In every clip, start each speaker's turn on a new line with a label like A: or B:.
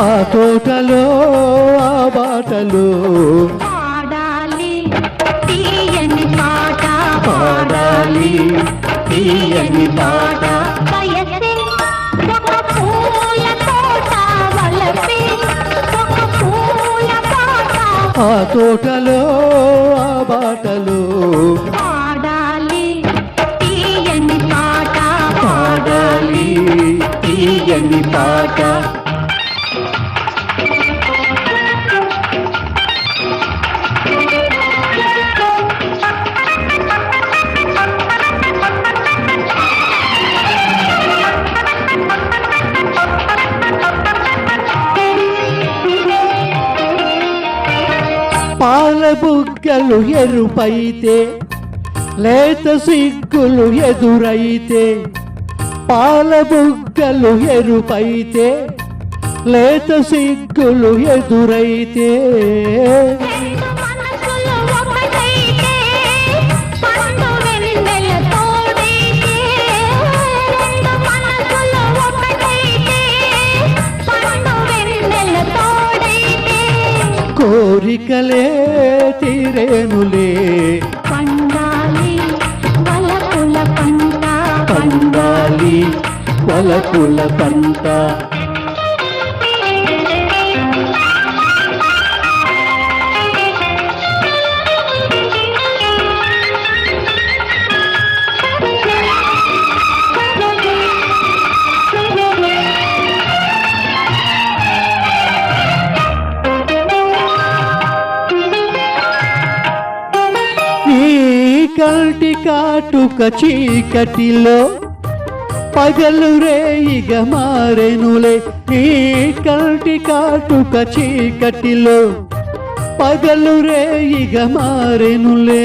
A: ఆ తోటలో ఆ బాటలో.
B: పాడాలి తీయని పాట
A: పాడాలి తీయని పాట. ఆ తోటలో ఆ బాటలో.
B: పాడాలి తీయని పాట.
A: పాడాలి తీయని పాట. బుగ్గలు ఎరుపైతే లేత సిగ్గులు ఎదురైతే పాల బుగ్గలు ఎరుపైతే లేత సిగ్గులు ఎదురైతే. కోరికలే తీరేనులే.
B: పండాలి వలపుల పంట
A: పండాలి. వలపుల పంట. కంటి కాటుక చీకటిలో పగలు రేయిగ మారెనులే. నీ కంటి కాటుక చీకటిలో పగలు రేయిగ మారెనులే.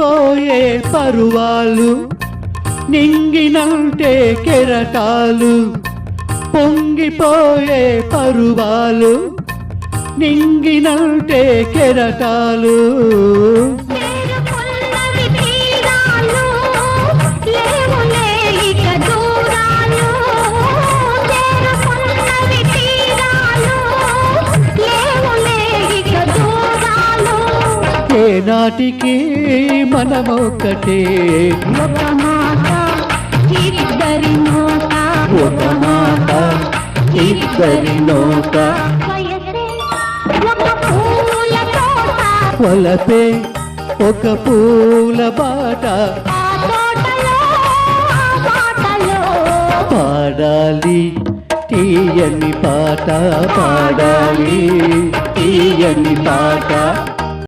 A: పోయే పరువాలు నింగినంటే కెరటాలు పొంగిపోయే పరువాలు నింగినంటే కెరటాలు. ఏనాటికి మనమొక్కటే.
B: ఒక మాట ఇద్దరి నోట.
A: ఒక మాట ఇద్దరి నోట. వలపే ఒక పూల బాట.
B: బాటలో
A: పాడాలి తీయని పాట పాడాలి తీయని పాట.